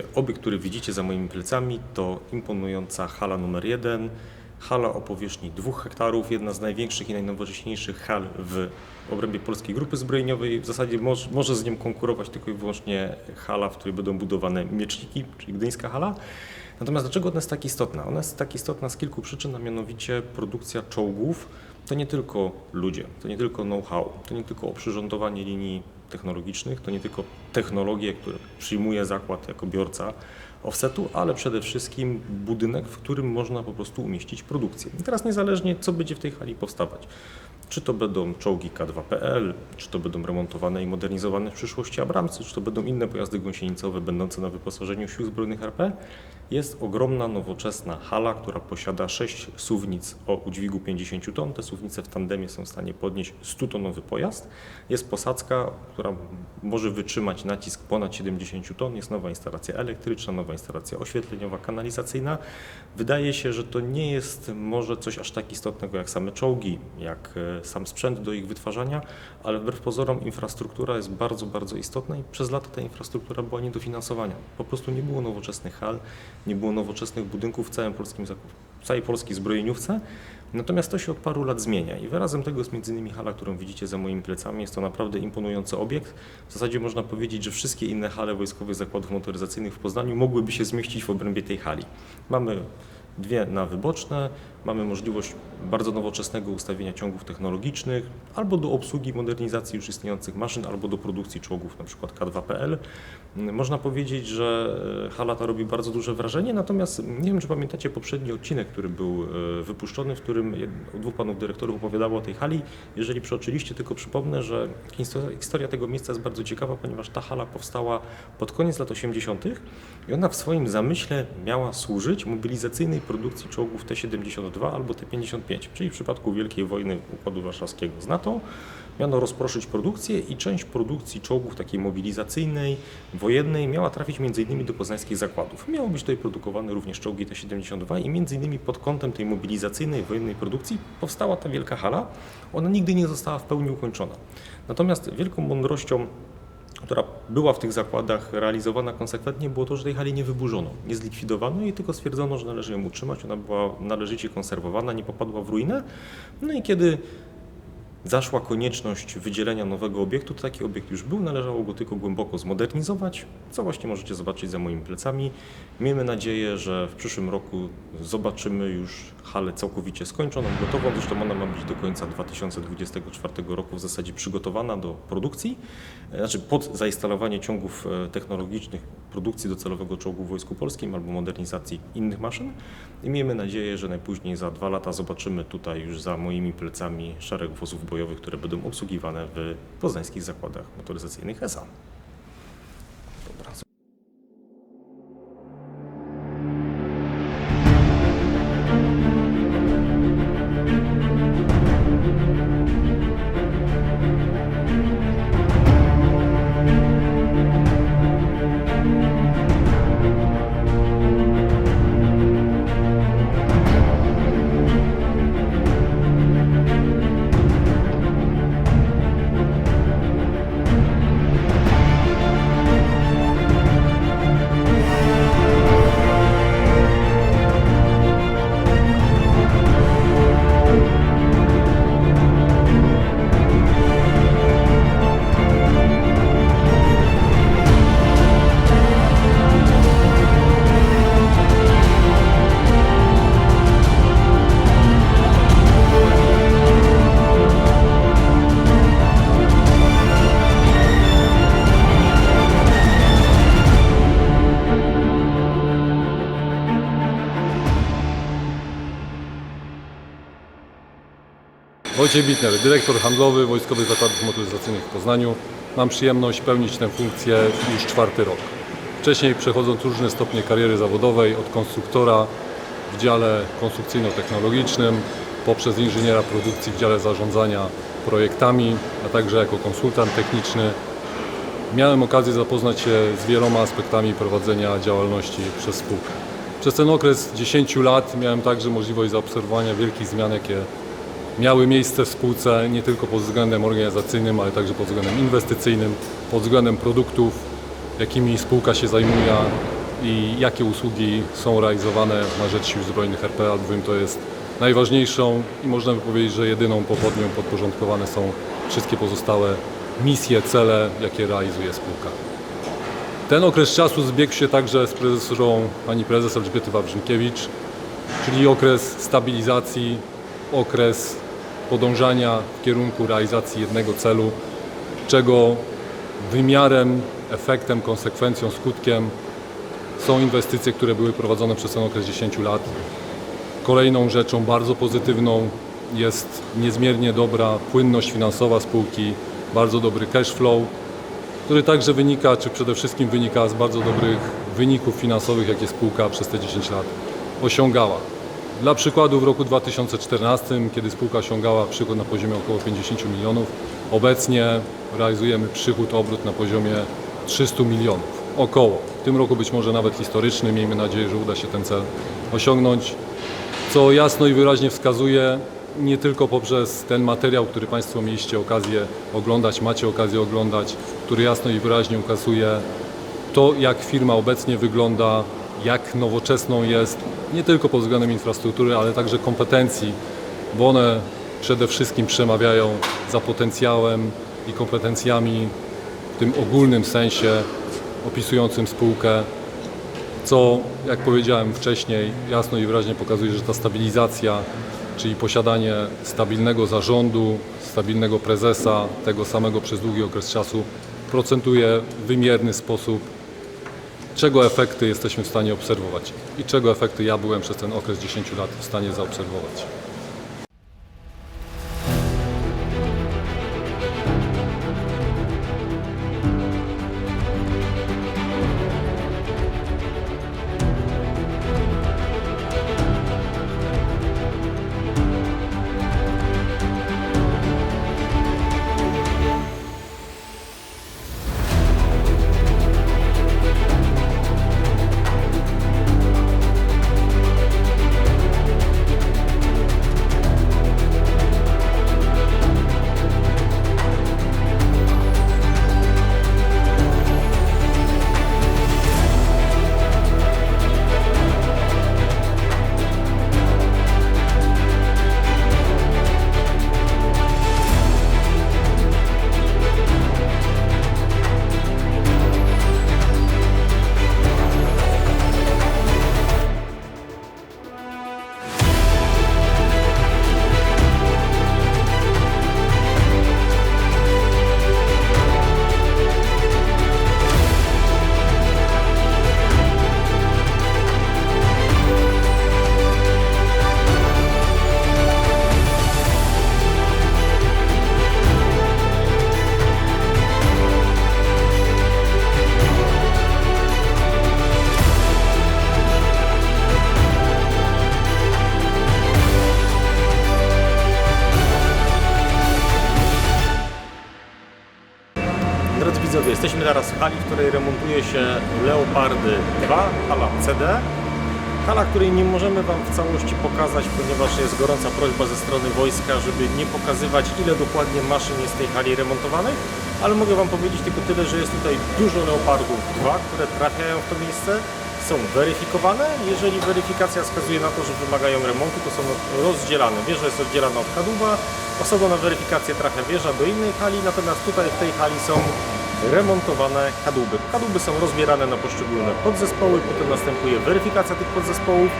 Widzowie, obiekt, który widzicie za moimi plecami, to imponująca hala numer jeden. Hala o powierzchni 2 hektarów, jedna z największych i najnowocześniejszych hal w obrębie polskiej grupy zbrojeniowej. W zasadzie może, może z nią konkurować tylko i wyłącznie hala, w której będą budowane mieczniki, czyli gdyńska hala. Natomiast dlaczego ona jest tak istotna? Ona jest tak istotna z kilku przyczyn, a mianowicie produkcja czołgów to nie tylko ludzie, to nie tylko know-how, to nie tylko oprzyrządowanie linii technologicznych, to nie tylko technologie, które przyjmuje zakład jako biorca offsetu, ale przede wszystkim budynek, w którym można po prostu umieścić produkcję. I teraz niezależnie co będzie w tej hali powstawać, czy to będą czołgi K2PL, czy to będą remontowane i modernizowane w przyszłości Abramsy, czy to będą inne pojazdy gąsienicowe będące na wyposażeniu sił zbrojnych RP, jest ogromna, nowoczesna hala, która posiada 6 suwnic o udźwigu 50 ton. Te suwnice w tandemie są w stanie podnieść 100-tonowy pojazd. Jest posadzka, która może wytrzymać nacisk ponad 70 ton. Jest nowa instalacja elektryczna, nowa instalacja oświetleniowa, kanalizacyjna. Wydaje się, że to nie jest może coś aż tak istotnego jak same czołgi, jak e, sam sprzęt do ich wytwarzania, ale wbrew pozorom infrastruktura jest bardzo, bardzo istotna i przez lata ta infrastruktura była nie do finansowania. Po prostu nie było nowoczesnych hal, nie było nowoczesnych budynków w całym polskim zakupu, w całej polskiej zbrojeniówce. Natomiast to się od paru lat zmienia i wyrazem tego jest m.in. hala, którą widzicie za moimi plecami. Jest to naprawdę imponujący obiekt. W zasadzie można powiedzieć, że wszystkie inne hale wojskowych zakładów motoryzacyjnych w Poznaniu mogłyby się zmieścić w obrębie tej hali. Mamy dwie nawy boczne, mamy możliwość bardzo nowoczesnego ustawienia ciągów technologicznych, albo do obsługi modernizacji już istniejących maszyn, albo do produkcji czołgów, na przykład K2PL. Można powiedzieć, że e, hala ta robi bardzo duże wrażenie, natomiast nie wiem, czy pamiętacie poprzedni odcinek, który był e, wypuszczony, w którym dwóch panów dyrektorów opowiadało o tej hali. Jeżeli przeoczyliście, tylko przypomnę, że histo- historia tego miejsca jest bardzo ciekawa, ponieważ ta hala powstała pod koniec lat 80. i ona w swoim zamyśle miała służyć mobilizacyjnej produkcji czołgów T-72 albo T-55, czyli w przypadku Wielkiej Wojny Układu Warszawskiego z NATO miano rozproszyć produkcję i część produkcji czołgów takiej mobilizacyjnej, wojennej miała trafić m.in. do poznańskich zakładów. Miało być tutaj produkowane również czołgi T-72 i m.in. pod kątem tej mobilizacyjnej, wojennej produkcji powstała ta wielka hala. Ona nigdy nie została w pełni ukończona. Natomiast wielką mądrością która była w tych zakładach realizowana konsekwentnie, było to, że tej hali nie wyburzono, nie zlikwidowano i tylko stwierdzono, że należy ją utrzymać. Ona była należycie konserwowana, nie popadła w ruinę. No i kiedy zaszła konieczność wydzielenia nowego obiektu, to taki obiekt już był, należało go tylko głęboko zmodernizować, co właśnie możecie zobaczyć za moimi plecami. Miejmy nadzieję, że w przyszłym roku zobaczymy już halę całkowicie skończoną, gotową, zresztą ona ma być do końca 2024 roku w zasadzie przygotowana do produkcji, e, znaczy pod zainstalowanie ciągów e, technologicznych produkcji docelowego czołgu w Wojsku Polskim albo modernizacji innych maszyn. I miejmy nadzieję, że najpóźniej za dwa lata zobaczymy tutaj już za moimi plecami szereg wozów bojowych, które będą obsługiwane w poznańskich zakładach motoryzacyjnych ESA. Dobra. Wojciech Bitner, dyrektor handlowy Wojskowych Zakładów Motoryzacyjnych w Poznaniu. Mam przyjemność pełnić tę funkcję już czwarty rok. Wcześniej przechodząc różne stopnie kariery zawodowej od konstruktora w dziale konstrukcyjno-technologicznym, poprzez inżyniera produkcji w dziale zarządzania projektami, a także jako konsultant techniczny. Miałem okazję zapoznać się z wieloma aspektami prowadzenia działalności przez spółkę. Przez ten okres 10 lat miałem także możliwość zaobserwowania wielkich zmian, jakie miały miejsce w spółce nie tylko pod względem organizacyjnym, ale także pod względem inwestycyjnym, pod względem produktów jakimi spółka się zajmuje i jakie usługi są realizowane na rzecz Sił Zbrojnych RP, albowiem to jest najważniejszą i można by powiedzieć, że jedyną pochodnią podporządkowane są wszystkie pozostałe misje, cele, jakie realizuje spółka. Ten okres czasu zbiegł się także z prezesurą pani prezes Elżbiety Wawrzynkiewicz, czyli okres stabilizacji, okres podążania w kierunku realizacji jednego celu, czego wymiarem, efektem, konsekwencją, skutkiem są inwestycje, które były prowadzone przez ten okres 10 lat. Kolejną rzeczą bardzo pozytywną jest niezmiernie dobra płynność finansowa spółki, bardzo dobry cash flow, który także wynika, czy przede wszystkim wynika z bardzo dobrych wyników finansowych, jakie spółka przez te 10 lat osiągała. Dla przykładu w roku 2014, kiedy spółka osiągała przychód na poziomie około 50 milionów, obecnie realizujemy przychód, obrót na poziomie 300 milionów. Około. W tym roku być może nawet historyczny. Miejmy nadzieję, że uda się ten cel osiągnąć co jasno i wyraźnie wskazuje nie tylko poprzez ten materiał, który Państwo mieliście okazję oglądać, macie okazję oglądać, który jasno i wyraźnie ukazuje to, jak firma obecnie wygląda, jak nowoczesną jest, nie tylko pod względem infrastruktury, ale także kompetencji, bo one przede wszystkim przemawiają za potencjałem i kompetencjami w tym ogólnym sensie opisującym spółkę, co, jak powiedziałem wcześniej, jasno i wyraźnie pokazuje, że ta stabilizacja, czyli posiadanie stabilnego zarządu, stabilnego prezesa, tego samego przez długi okres czasu, procentuje w wymierny sposób, czego efekty jesteśmy w stanie obserwować i czego efekty ja byłem przez ten okres 10 lat w stanie zaobserwować. Remontuje się Leopardy 2, hala CD. Hala, której nie możemy Wam w całości pokazać, ponieważ jest gorąca prośba ze strony wojska, żeby nie pokazywać ile dokładnie maszyn jest w tej hali remontowanych, ale mogę Wam powiedzieć tylko tyle, że jest tutaj dużo Leopardów 2, które trafiają w to miejsce, są weryfikowane. Jeżeli weryfikacja wskazuje na to, że wymagają remontu, to są rozdzielane. Wieża jest oddzielana od kadłuba, osobno na weryfikację trafia wieża do innej hali, natomiast tutaj w tej hali są remontowane kadłuby. Kadłuby są rozbierane na poszczególne podzespoły, potem następuje weryfikacja tych podzespołów.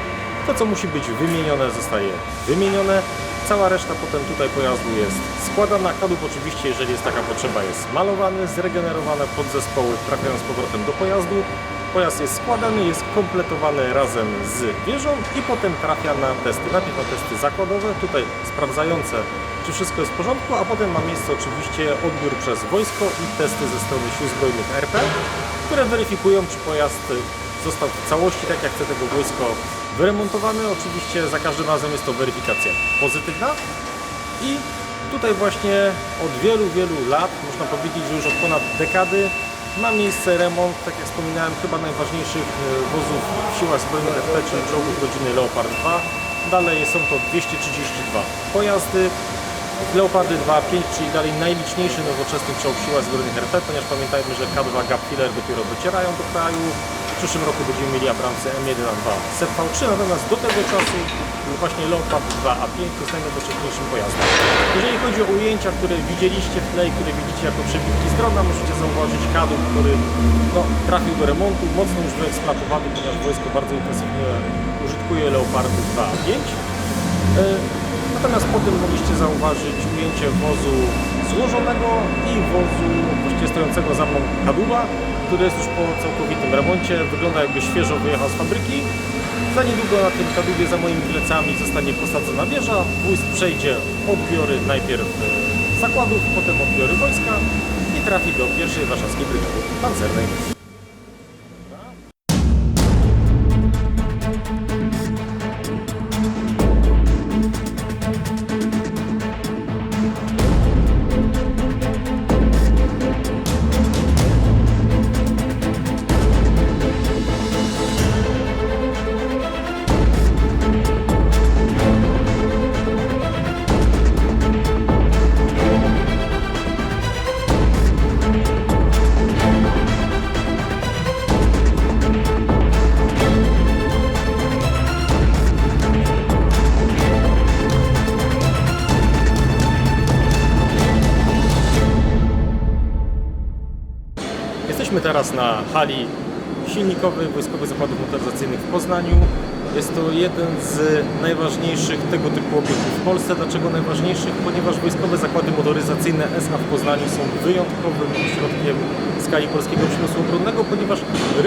To, co musi być wymienione, zostaje wymienione. Cała reszta potem tutaj pojazdu jest składana. Kadłub oczywiście, jeżeli jest taka potrzeba, jest malowany, zregenerowane podzespoły trafiają z powrotem do pojazdu. Pojazd jest składany, jest kompletowany razem z wieżą i potem trafia na testy. Najpierw na testy zakładowe, tutaj sprawdzające, czy wszystko jest w porządku, a potem ma miejsce oczywiście odbiór przez wojsko i testy ze strony Sił Zbrojnych RP, które weryfikują, czy pojazd został w całości, tak jak chce tego wojsko, wyremontowany. Oczywiście za każdym razem jest to weryfikacja pozytywna i tutaj właśnie od wielu, wielu lat, można powiedzieć, że już od ponad dekady ma miejsce remont, tak jak wspominałem, chyba najważniejszych e, wozów w siłach zbrojnych RP, czyli czołgów rodziny Leopard 2. Dalej są to 232 pojazdy. Leopardy 2.5, czyli dalej najliczniejszy nowoczesny czołg w siłach zbrojnych RP, ponieważ pamiętajmy, że K2 Gapkiller dopiero docierają do kraju. W przyszłym roku będziemy mieli Abramsy M1A2 ZV3, natomiast do tego czasu właśnie Leopard 2A5 jest najnowocześniejszym pojazdem. Jeżeli chodzi o ujęcia, które widzieliście i które widzicie jako przebitki z drona, możecie zauważyć kadłub, który no, trafił do remontu, mocno już wyeksploatowany, ponieważ wojsko bardzo intensywnie użytkuje Leopardy 2A5. E, Natomiast potem mogliście zauważyć ujęcie wozu złożonego i wozu właściwie stojącego za mną kadłuba, który jest już po całkowitym remoncie. Wygląda jakby świeżo wyjechał z fabryki. Za niedługo na tym kadłubie za moimi plecami zostanie posadzona wieża. Wóz przejdzie odbiory najpierw e, zakładów, potem odbiory wojska i trafi do pierwszej warszawskiej brygady pancernej. Teraz na hali silnikowej Wojskowych Zakładów Motoryzacyjnych w Poznaniu. Jest to jeden z najważniejszych tego typu obiektów w Polsce. Dlaczego najważniejszych? Ponieważ Wojskowe Zakłady Motoryzacyjne SA w Poznaniu są wyjątkowym ośrodkiem skali polskiego przemysłu obronnego, ponieważ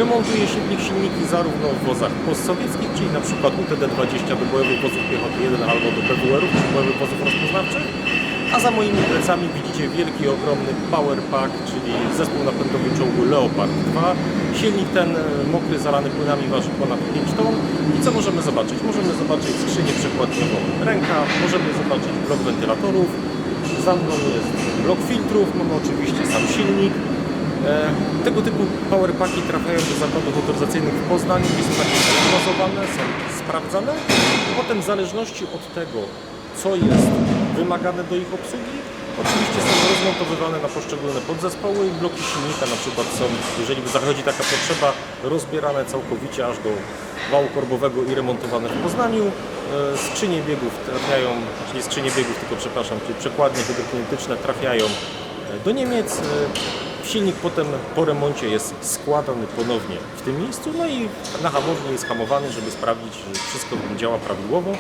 remontuje się w nich silniki zarówno w wozach postsowieckich, czyli na przykład UTD-20 do bojowych wozów piechoty 1 albo do PWR-ów, czyli bojowych wozów rozpoznawczych, a za moimi plecami widzicie wielki, ogromny Power Pack, czyli zespół napędowy czołgu Leopard 2. Silnik ten e, mokry, zalany płynami waży ponad 5 ton. I co możemy zobaczyć? Możemy zobaczyć skrzynię przekładniową ręka, możemy zobaczyć blok wentylatorów, za mną jest blok filtrów, mamy oczywiście sam silnik. E, Tego typu powerpacki trafiają do zakładów motoryzacyjnych w Poznaniu, gdzie są takie diagnozowane, są sprawdzane. Potem w zależności od tego, co jest wymagane do ich obsługi, oczywiście są rozmontowywane na poszczególne podzespoły i bloki silnika na przykład są, jeżeli zachodzi taka potrzeba, rozbierane całkowicie aż do wału korbowego i remontowane w Poznaniu. E, Skrzynie biegów trafiają, czyli skrzynie biegów, tylko przepraszam, czyli przekładnie hydrokinetyczne trafiają do Niemiec. Silnik potem po remoncie jest składany ponownie w tym miejscu, no i na hamowni jest hamowany, żeby sprawdzić, że wszystko działa prawidłowo.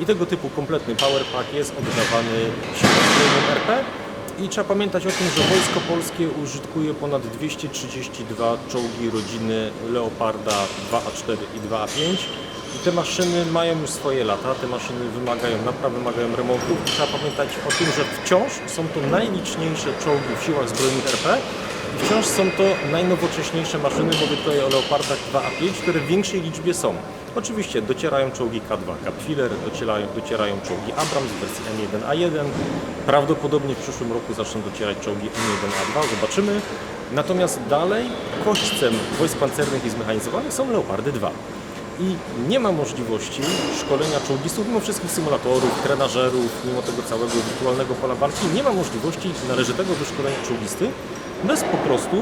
I tego typu kompletny powerpack jest oddawany zbrojnym RP. I trzeba pamiętać o tym, że Wojsko Polskie użytkuje ponad 232 czołgi rodziny Leoparda 2A4 i 2A5. I te maszyny mają już swoje lata, te maszyny wymagają napraw, wymagają remontów. Trzeba pamiętać o tym, że wciąż są to najliczniejsze czołgi w siłach zbrojnych RP i wciąż są to najnowocześniejsze maszyny, mówię tutaj o Leopardach 2A5, które w większej liczbie są. Oczywiście docierają czołgi K2 Capfiller, docierają, docierają czołgi Abrams w wersji M1A1. Prawdopodobnie w przyszłym roku zaczną docierać czołgi M1A2, zobaczymy. Natomiast dalej kośćcem wojsk pancernych i zmechanizowanych są Leopardy 2 i nie ma możliwości szkolenia czołgistów, mimo wszystkich symulatorów, trenażerów, mimo tego całego wirtualnego pola walki, nie ma możliwości należytego wyszkolenia czołgisty bez po prostu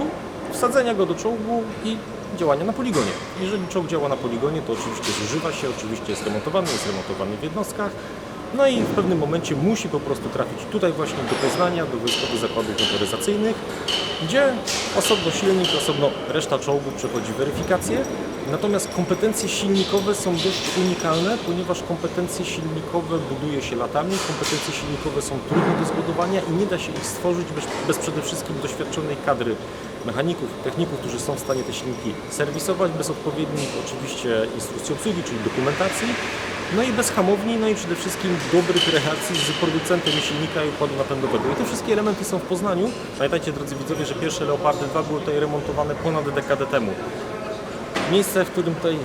wsadzenia go do czołgu i działania na poligonie. Jeżeli czołg działa na poligonie, to oczywiście zużywa się, oczywiście jest remontowany, jest remontowany w jednostkach, no i w pewnym momencie musi po prostu trafić tutaj właśnie do Poznania, do Wojskowych Zakładów Motoryzacyjnych, gdzie osobno silnik, osobno reszta czołgu przechodzi weryfikację. Natomiast kompetencje silnikowe są dość unikalne, ponieważ kompetencje silnikowe buduje się latami, kompetencje silnikowe są trudne do zbudowania i nie da się ich stworzyć bez, bez przede wszystkim doświadczonej kadry mechaników, techników, którzy są w stanie te silniki serwisować, bez odpowiednich oczywiście instrukcji obsługi, czyli dokumentacji, no i bez hamowni, no i przede wszystkim dobrych relacji z producentem silnika i układu napędowego. I te wszystkie elementy są w Poznaniu. Pamiętajcie drodzy widzowie, że pierwsze Leopardy 2 były tutaj remontowane ponad dekadę temu. Miejsce, w którym tutaj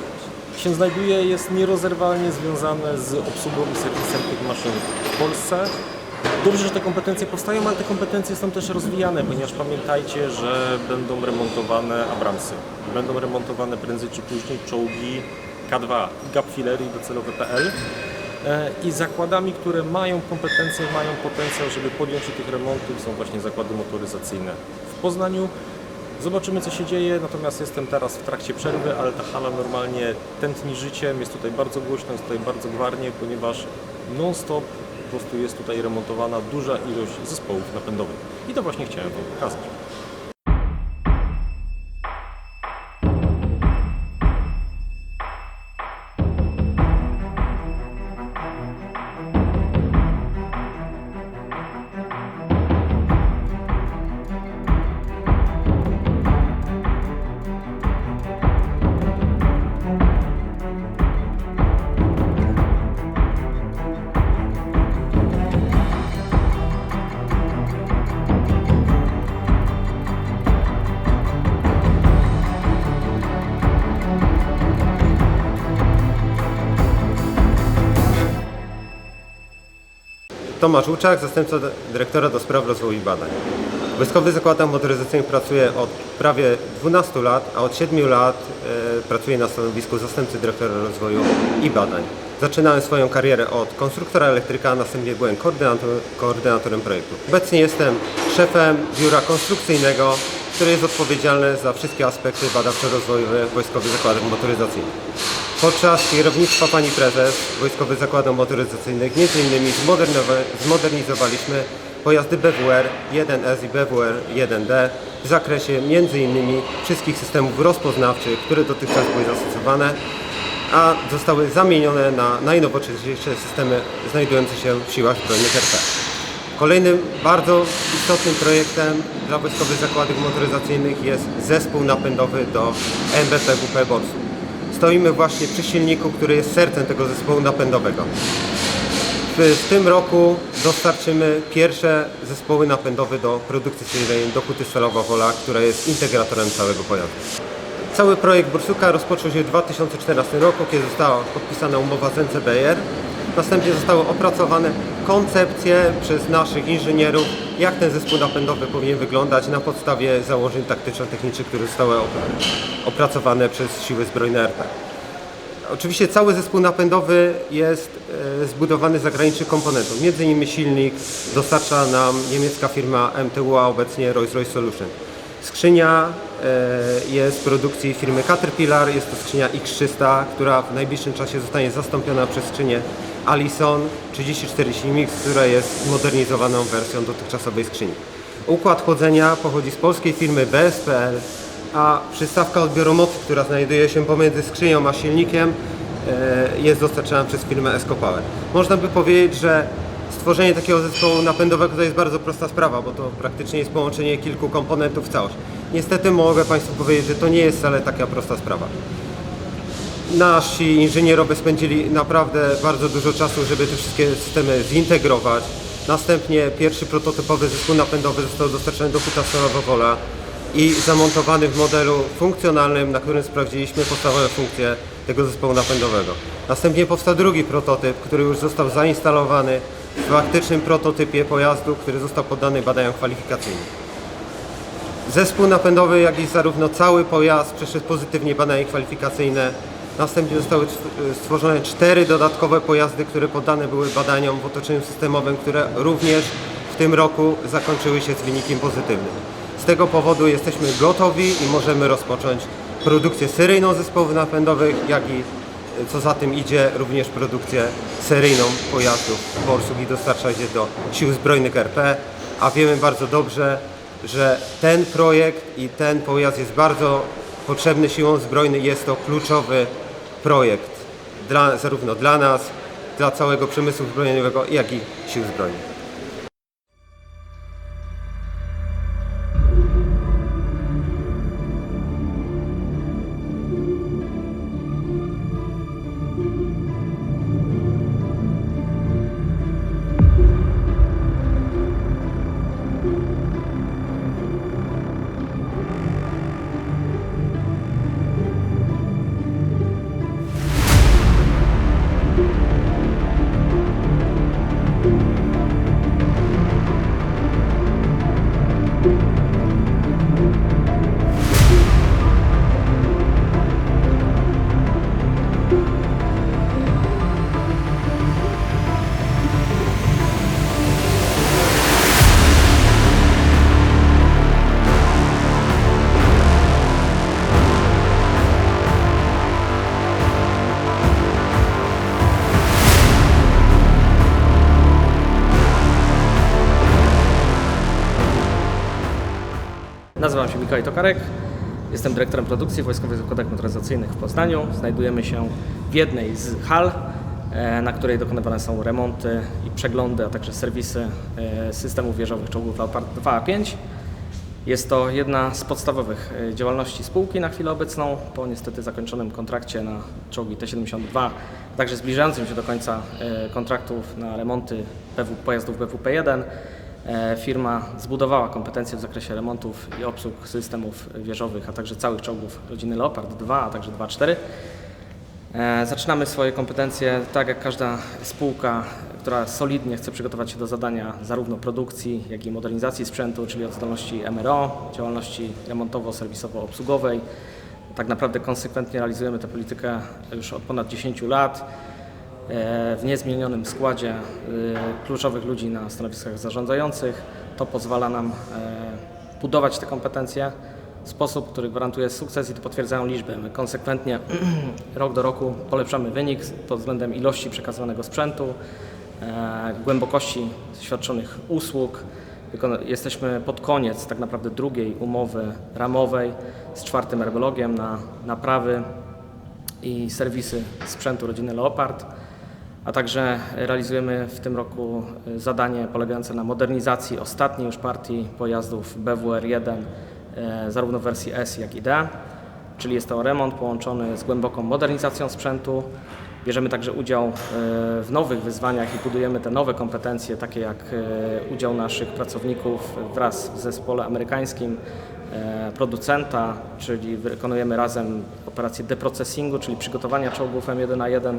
się znajduje jest nierozerwalnie związane z obsługą i serwisem tych maszyn w Polsce. Dobrze, że te kompetencje powstają, ale te kompetencje są też rozwijane, ponieważ pamiętajcie, że będą remontowane Abramsy, będą remontowane prędzej czy później czołgi K2, Gapfillery i docelowe PL. e, i zakładami, które mają kompetencje, mają potencjał, żeby podjąć się tych remontów, są właśnie zakłady motoryzacyjne w Poznaniu. Zobaczymy, co się dzieje, natomiast jestem teraz w trakcie przerwy, ale ta hala normalnie tętni życiem, jest tutaj bardzo głośno, jest tutaj bardzo gwarnie, ponieważ non-stop po prostu jest tutaj remontowana duża ilość zespołów napędowych. I to właśnie chciałem Wam pokazać. Tomasz Łuczak, zastępca dy- dyrektora do spraw rozwoju i badań. W Wojskowych Zakładach pracuję od prawie 12 lat, a od 7 lat e, pracuję na stanowisku zastępcy dyrektora rozwoju i badań. Zaczynałem swoją karierę od konstruktora elektryka, a następnie byłem koordynator, koordynatorem projektu. Obecnie jestem szefem biura konstrukcyjnego, które jest odpowiedzialne za wszystkie aspekty badawczo-rozwojowe Wojskowych Zakładach Motoryzacyjnych. Podczas kierownictwa pani prezes Wojskowych Zakładów Motoryzacyjnych zmodernowa- zmodernizowaliśmy pojazdy BWR 1S i BWR 1D w zakresie innymi wszystkich systemów rozpoznawczych, które dotychczas były zastosowane, a zostały zamienione na najnowocześniejsze systemy znajdujące się w siłach zbrojnych RP. Kolejnym bardzo istotnym projektem dla Wojskowych Zakładów Motoryzacyjnych jest zespół napędowy do MBPWP Borsu. Stoimy właśnie przy silniku, który jest sercem tego zespołu napędowego. W, tym roku dostarczymy pierwsze zespoły napędowe do produkcji seryjnej do Huty Stalowa Wola, która jest integratorem całego pojazdu. Cały projekt Bursuka rozpoczął się w 2014 roku, kiedy została podpisana umowa z NCBR. Następnie zostały opracowane koncepcje przez naszych inżynierów, jak ten zespół napędowy powinien wyglądać na podstawie założeń taktyczno-technicznych, które zostały opra- opracowane przez Siły Zbrojne RP. Oczywiście cały zespół napędowy jest e, zbudowany z zagranicznych komponentów. Między innymi silnik dostarcza nam niemiecka firma MTU, a obecnie Rolls-Royce Solution. Skrzynia e, jest produkcji firmy Caterpillar, jest to skrzynia X300, która w najbliższym czasie zostanie zastąpiona przez skrzynię Allison 34 silnik, która jest zmodernizowaną wersją dotychczasowej skrzyni. Układ chłodzenia pochodzi z polskiej firmy BSPL, a przystawka odbioru mocy, która znajduje się pomiędzy skrzynią a silnikiem, e, jest dostarczana przez firmę Escopower. Można by powiedzieć, że stworzenie takiego zespołu napędowego to jest bardzo prosta sprawa, bo to praktycznie jest połączenie kilku komponentów w całość. Niestety mogę Państwu powiedzieć, że to nie jest wcale taka prosta sprawa. Nasi inżynierowie spędzili naprawdę bardzo dużo czasu, żeby te wszystkie systemy zintegrować. Następnie pierwszy prototypowy zespół napędowy został dostarczony do Huta Stalowa Wola i zamontowany w modelu funkcjonalnym, na którym sprawdziliśmy podstawowe funkcje tego zespołu napędowego. Następnie powstał drugi prototyp, który już został zainstalowany w faktycznym prototypie pojazdu, który został poddany badaniom kwalifikacyjnym. Zespół napędowy, jak i zarówno cały pojazd przeszedł pozytywnie badania kwalifikacyjne. Następnie zostały tw- stworzone cztery dodatkowe pojazdy, które poddane były badaniom w otoczeniu systemowym, które również w tym roku zakończyły się z wynikiem pozytywnym. Z tego powodu jesteśmy gotowi i możemy rozpocząć produkcję seryjną zespołów napędowych, jak i co za tym idzie, również produkcję seryjną pojazdów Borsuk i dostarczać je do sił zbrojnych RP, a wiemy bardzo dobrze, że ten projekt i ten pojazd jest bardzo potrzebny siłom zbrojnym. Jest to kluczowy projekt dla, zarówno dla nas, dla całego przemysłu zbrojeniowego, jak i sił zbrojnych. Nazywam się Mikołaj Tokarek. Jestem dyrektorem produkcji w Wojskowych Zakładach Motoryzacyjnych w Poznaniu. Znajdujemy się w jednej z hal, e, na której dokonywane są remonty i przeglądy, a także serwisy e, systemów wieżowych czołgów Leopard 2 a 5. Jest to jedna z podstawowych e, działalności spółki na chwilę obecną, po niestety zakończonym kontrakcie na czołgi T-72, także zbliżającym się do końca kontraktów na remonty pojazdów BWP-1. E, Firma zbudowała kompetencje w zakresie remontów i obsług systemów wieżowych, a także całych czołgów rodziny Leopard 2, a także 2-4. E, Zaczynamy swoje kompetencje tak jak każda spółka, która solidnie chce przygotować się do zadania zarówno produkcji, jak i modernizacji sprzętu, czyli od zdolności MRO, działalności remontowo-serwisowo-obsługowej. Tak naprawdę konsekwentnie realizujemy tę politykę już od ponad 10 lat w niezmienionym składzie e, kluczowych ludzi na stanowiskach zarządzających. To pozwala nam e, budować te kompetencje w sposób, który gwarantuje sukces i to potwierdzają liczby. My konsekwentnie rok do roku polepszamy wynik pod względem ilości przekazywanego sprzętu, e, głębokości świadczonych usług. Jesteśmy pod koniec tak naprawdę drugiej umowy ramowej z czwartym herbologiem na naprawy i serwisy sprzętu rodziny Leopard, a także realizujemy w tym roku y, zadanie polegające na modernizacji ostatniej już partii pojazdów BWR-1 e, zarówno w wersji S jak i D, czyli jest to remont połączony z głęboką modernizacją sprzętu. Bierzemy także udział e, w nowych wyzwaniach i budujemy te nowe kompetencje, takie jak e, udział naszych pracowników wraz w zespole amerykańskim e, producenta, czyli wykonujemy razem operację deprocessingu, czyli przygotowania czołgów M1A1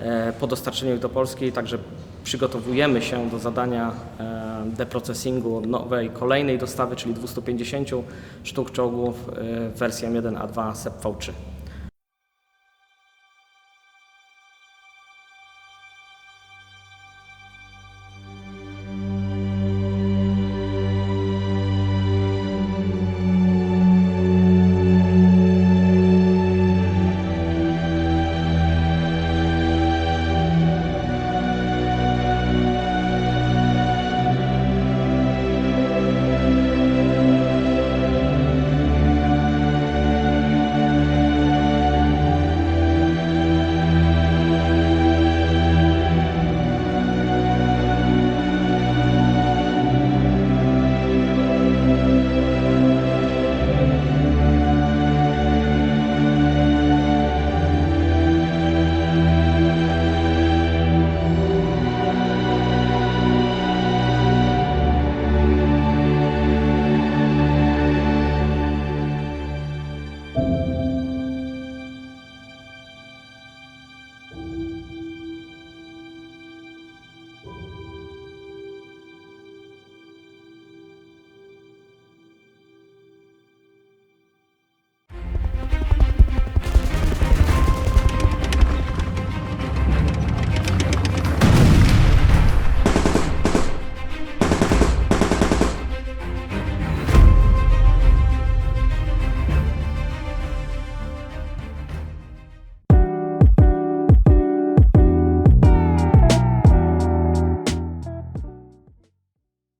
e, po dostarczeniu ich do Polski. Także przygotowujemy się do zadania e, deprocessingu nowej, kolejnej dostawy, czyli 250 sztuk czołgów e, w wersji M1A2 SEP V3.